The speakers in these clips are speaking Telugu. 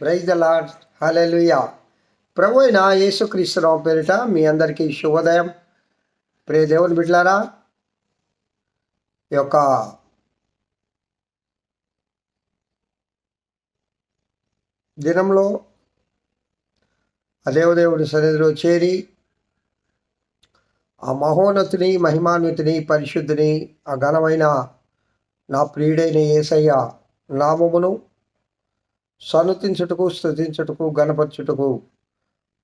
ప్రైజ్ ద లాడ్ హలెలుయా ప్రభు అయిన యేసుక్రీస్తురావు పేరిట మీ అందరికీ శుభోదయం. ప్రే దేవుని బిడ్లారా ఈ యొక్క దినంలో ఆ దేవదేవుడి సన్నిధిలో చేరి ఆ మహోన్నతిని మహిమాన్వితిని పరిశుద్ధిని ఆ ఘనమైన నా ప్రియుడైన ఏసయ్య నామమును సన్నతించుటకు స్థుతించుటకు గణపరచుటకు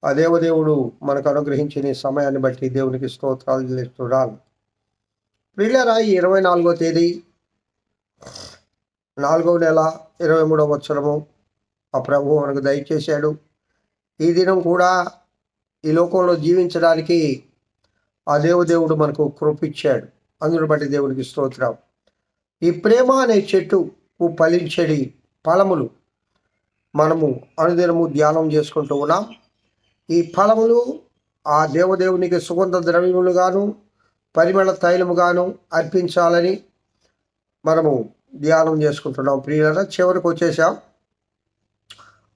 ఆ దేవదేవుడు మనకు అనుగ్రహించిన సమయాన్ని బట్టి దేవునికి స్తోత్రాలు చెల్లిస్తున్నాను. ప్రియులరా ఇరవై నాలుగో తేదీ నాలుగవ నెల ఇరవై మూడవ వచ్చరము ఆ ప్రభు మనకు దయచేశాడు. ఈ దినం కూడా ఈ లోకంలో జీవించడానికి ఆ దేవదేవుడు మనకు కృపిచ్చాడు. అందును బట్టి దేవునికి స్తోత్రం. ఈ ప్రేమ అనే చెట్టు ఫలించడి ఫలములు మనము అనుదినము ధ్యానం చేసుకుంటూ ఉన్నాం. ఈ ఫలములు ఆ దేవదేవునికి సుగంధ ద్రవ్యములుగాను పరిమళ తైలముగాను అర్పించాలని మనము ధ్యానం చేసుకుంటున్నాం. ప్రియుల చివరికి వచ్చేసాం.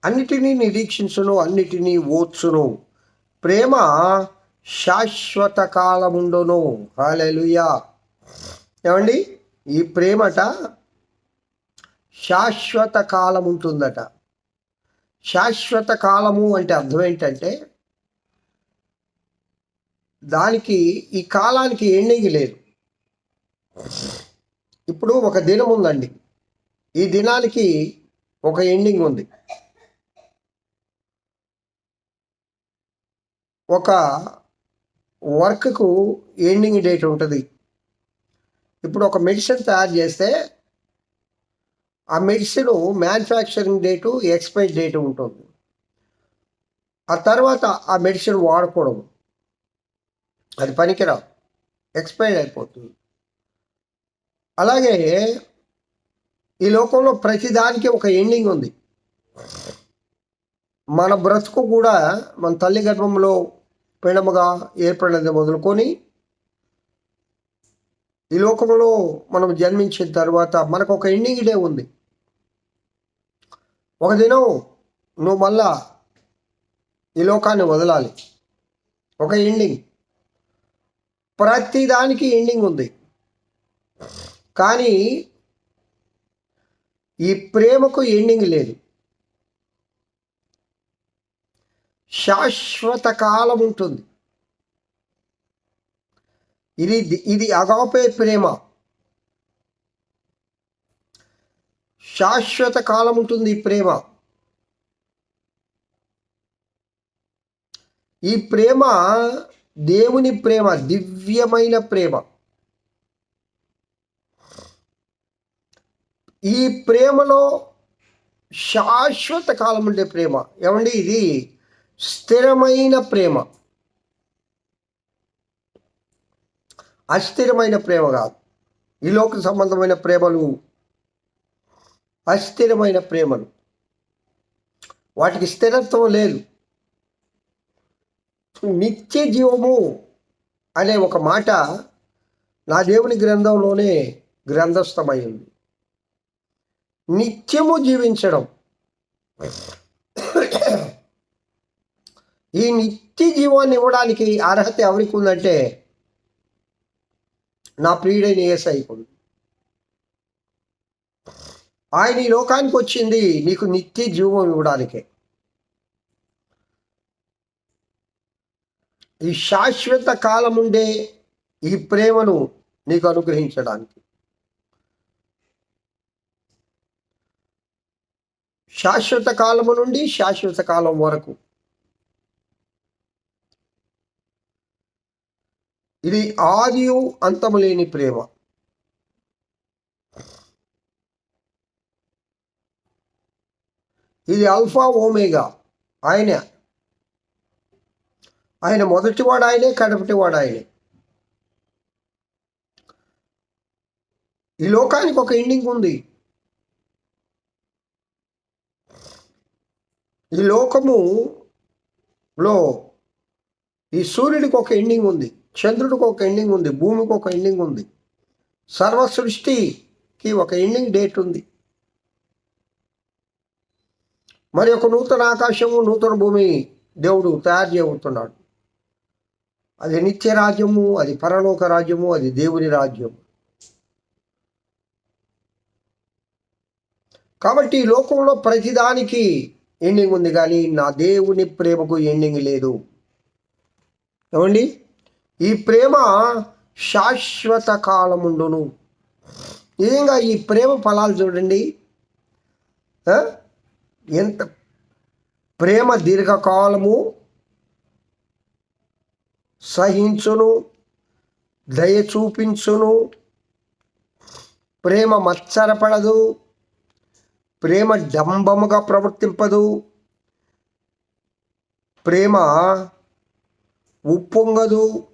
అన్నిటినీ నిరీక్షించును అన్నిటినీ ఓర్చును. ప్రేమ శాశ్వత కాలముండును. హాలెలుయా ఏమండి? ఈ ప్రేమట శాశ్వత కాలం ఉంటుందట శాశ్వత కాలము అంటే అర్థం ఏంటంటే దానికి ఈ కాలానికి ఎండింగ్ లేదు. ఇప్పుడు ఒక దినం ఉందండి. ఈ దినానికి ఒక ఎండింగ్ ఉంది. ఒక వర్క్కు ఎండింగ్ డేట్ ఉంటుంది. ఇప్పుడు ఒక మెడిసిన్ తయారు చేస్తే ఆ medicine manufacturing date expiry date ఉంటుంది. ఆ తర్వాత ఆ మెడిసిన్ వాడకూడదు అది పనికిరా ఎక్స్పైర్ అయిపోతుంది. అలాగే ఈ లోకంలో ప్రతిదానికి ఒక ఎండింగ్ ఉంది. మన బ్రతుకు కూడా మన తల్లి గర్భంలో పిండముగా ఏర్పడినది మొదలుకొని ఈ లోకంలో మనం జన్మించిన తర్వాత మనకు ఒక ఎండింగ్ డే ఉంది. ఒక దినం నువ్వు మళ్ళా ఈ లోకాన్ని వదలాలి. ఒక ఎండింగ్ ప్రతిదానికి ఎండింగ్ ఉంది. కానీ ఈ ప్రేమకు ఎండింగ్ లేదు. శాశ్వత కాలం ఉంటుంది. ఇది ఇది అగాపే ప్రేమ. శాశ్వత కాలం ఉంటుంది ఈ ప్రేమ. ఈ ప్రేమ దేవుని ప్రేమ దివ్యమైన ప్రేమ. ఈ ప్రేమలో శాశ్వత కాలం ఉండే ప్రేమ. ఏమండి? ఇది స్థిరమైన ప్రేమ. అస్థిరమైన ప్రేమ కాదు. ఈ లోక సంబంధమైన ప్రేమలు అస్థిరమైన ప్రేమలు. వాటికి స్థిరత్వం లేదు. నిత్య జీవము అనే ఒక మాట నా దేవుని గ్రంథంలోనే గ్రంథస్థమైంది. నిత్యము జీవించడం. ఈ నిత్య జీవాన్ని ఇవ్వడానికి అర్హత ఎవరికి ఉందంటే నా ప్రియుడైన ఏసైకు ఉంది ఆయన ఈ లోకానికి వచ్చింది. నీకు నిత్య జీవం ఇవ్వడానికే. ఈ శాశ్వత కాలం ఉండే ఈ ప్రేమను నీకు అనుగ్రహించడానికి. శాశ్వత కాలము నుండి శాశ్వత కాలం వరకు. ఇది ఆదియు అంతము లేని ప్రేమ. ఇది అల్ఫా ఓమేగా ఆయన. ఆయన మొదటివాడు ఆయనే కడపటివాడు ఆయనే. ఈ లోకానికి ఒక ఎండింగ్ ఉంది. ఈ లోకములో ఈ సూర్యుడికి ఒక ఎండింగ్ ఉంది చంద్రుడికి ఒక ఎండింగ్ ఉంది భూమికి ఒక ఎండింగ్ ఉంది. సర్వ సృష్టికి ఒక ఎండింగ్ డేట్ ఉంది. మరి ఒక నూతన ఆకాశము నూతన భూమి దేవుడు తయారు చేయబోతున్నాడు. అది నిత్య రాజ్యము అది పరలోక రాజ్యము అది దేవుని రాజ్యము కాబట్టి ఈ లోకంలో ప్రతిదానికి ఎండింగ్ ఉంది కానీ నా దేవుని ప్రేమకు ఎండింగ్ లేదు. ఏమండి? ఈ ప్రేమ శాశ్వత కాలముండును. నిజంగా ఈ ప్రేమ ఫలాలు చూడండి. ఎంత ప్రేమ దీర్ఘకాలము సహించును దయ చూపించును. ప్రేమ మచ్చరపడదు ప్రేమ డంబముగా ప్రవర్తింపదు. ప్రేమ ఉప్పొంగదు.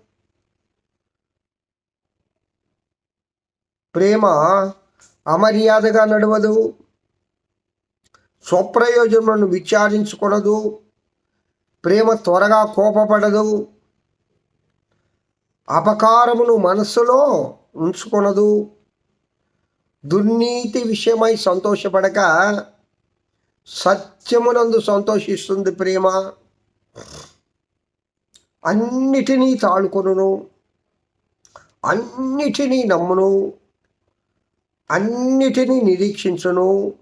ప్రేమ అమర్యాదగా నడవదు. స్వప్రయోజనములను విచారించుకొనదు ప్రేమ త్వరగా కోపపడదు. అపకారమును మనస్సులో ఉంచుకొనదు. దుర్నీతి విషయమై సంతోషపడక సత్యమునందు సంతోషిస్తుంది ప్రేమ. అన్నిటినీ తాళుకొను అన్నిటినీ నమ్మును. అన్నిటినీ నిరీక్షించును.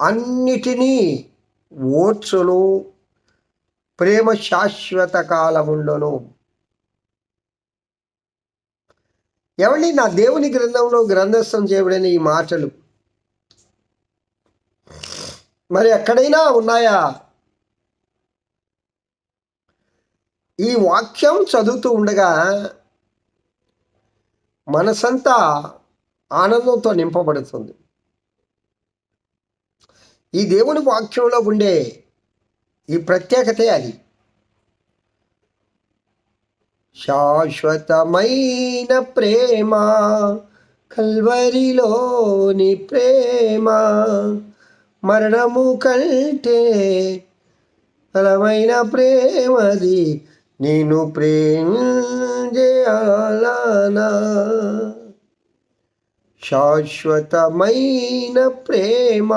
అన్నిటినీ ఓడ్చును ప్రేమ శాశ్వత కాలముండును. ఎవరి నా దేవుని గ్రంథంలో గ్రంథస్థం చేయబడిన ఈ మాటలు? మరి ఎక్కడైనా ఉన్నాయా? ఈ వాక్యం చదువుతూ ఉండగా మనసంతా ఆనందంతో నింపబడుతుంది. ఈ దేవుని వాక్యంలో ఉండే ఈ ప్రత్యేకతే అది. శాశ్వతమైన ప్రేమ కల్వరిలోని ప్రేమ మరణము కంటే బలమైన ప్రేమది నేను ప్రేమించేయాలనా? శాశ్వతమైన ప్రేమ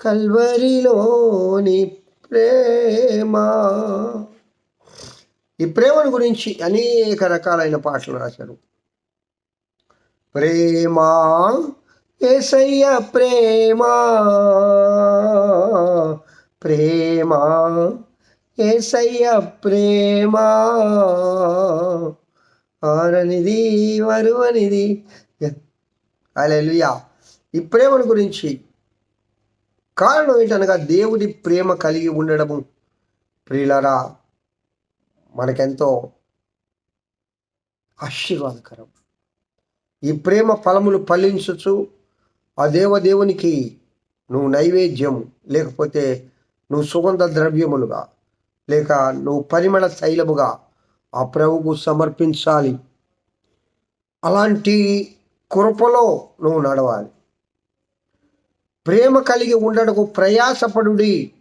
కల్వరిలోని ప్రేమ. ఈ ప్రేమను గురించి అనేక రకాలైన పాటలు రాశారు. ప్రేమ ఏసయ్య ప్రేమ ప్రేమ ఏసయ్య ప్రేమ. ఆరనిది వరువనిది. అలెలుయా ఈ ప్రేమను గురించి కారణం ఏంటనగా దేవుడి ప్రేమ కలిగి ఉండడము. ప్రియులరా మనకెంతో ఆశీర్వాదకరం. ఈ ప్రేమ ఫలములు ఫలించచ్చు ఆ దేవదేవునికి నువ్వు నైవేద్యం లేకపోతే నువ్వు సుగంధ ద్రవ్యములుగా లేక నువ్వు పరిమళ తైలముగా ఆ ప్రభువుకు సమర్పించాలి. అలాంటి కృపలో నువ్వు నడవాలి. ప్రేమ కలిగి ఉండటకు ప్రయాసపడుడి.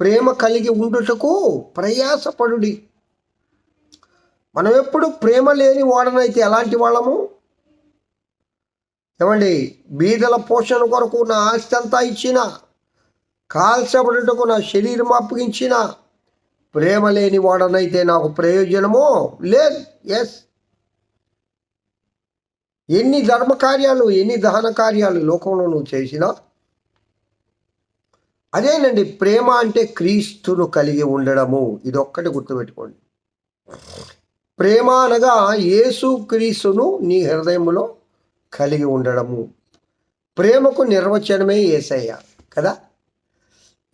ప్రేమ కలిగి ఉండుటకు ప్రయాసపడుడి. మనం ఎప్పుడు ప్రేమ లేని వాడనైతే ఎలాంటి వాళ్ళము? ఏమండి బీదల పోషణ కొరకు నా ఆస్తి అంతా ఇచ్చిన కాల్చబడుటకు నా శరీరం అప్పగించిన ప్రేమ లేని వాడనైతే నాకు ప్రయోజనమో లేదు? ఎస్ ఎన్ని ధర్మకార్యాలు ఎన్ని దహన కార్యాలు లోకంలో నువ్వు చేసినా అదేనండి ప్రేమ అంటే క్రీస్తును కలిగి ఉండడము. ఇదొక్కటి గుర్తుపెట్టుకోండి. ప్రేమ అనగా యేసు క్రీస్తును నీ హృదయంలో కలిగి ఉండడము. ప్రేమకు నిర్వచనమే ఏసయ్య కదా?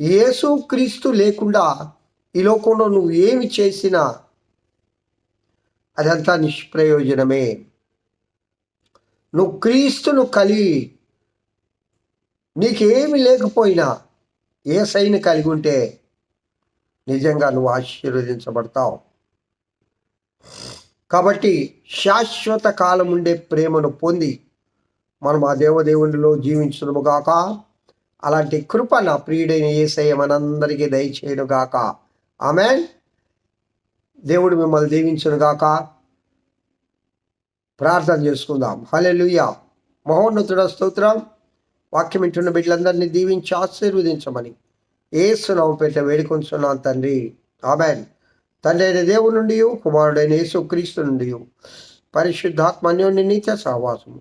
యేసు క్రీస్తు లేకుండా ఈ లోకంలో నువ్వు ఏమి చేసినా అదంతా నిష్ప్రయోజనమే. నువ్వు క్రీస్తును కలిగి నీకేమి లేకపోయినా ఏ సైని కలిగి ఉంటే నిజంగా నువ్వు ఆశీర్వదించబడతావు. కాబట్టి శాశ్వత కాలం ఉండే ప్రేమను పొంది మనం ఆ దేవదేవునిలో జీవించడము అలాంటి కృప నా ప్రియుడైన ఏసయ్య మనందరికీ దయచేయనుగాక ఆమె దేవుడు మిమ్మల్ని దీవించును గాక. ప్రార్థన చేసుకుందాం. హలెలుయా మహోన్నతుడ స్తోత్రం. వాక్యం వింటున్న బిడ్డలందరినీ దీవించి ఆశీర్వదించమని ఏసునామ పేట వేడుకొంచున్నాను తండ్రి. ఆమెన్. తండ్రి అయిన దేవుడి నుండి కుమారుడైన యేసు క్రీస్తు నుండి పరిశుద్ధాత్మ అన్యోన్య నీచ సహవాసము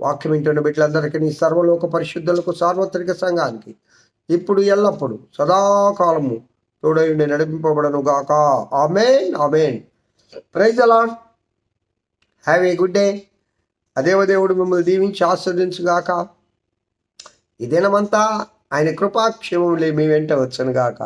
వాక్యం వింటున్న బిడ్డలందరికీ నీ సర్వలోక పరిశుద్ధులకు సార్వత్రిక సంఘానికి ఇప్పుడు ఎల్లప్పుడు సదాకాలము తోడయుండి నడిపింపబడను గాక ఆమెన్. ఆమెన్. ప్రైజ్ అలాంటి హ్యావ్ ఏ గుడ్ డే అదేవదేవుడు మిమ్మల్ని దీవించి ఆస్వాదించుగాక ఈ దినమంతా ఆయన కృపాక్షేమములే మీ వెంట వచ్చనుగాక.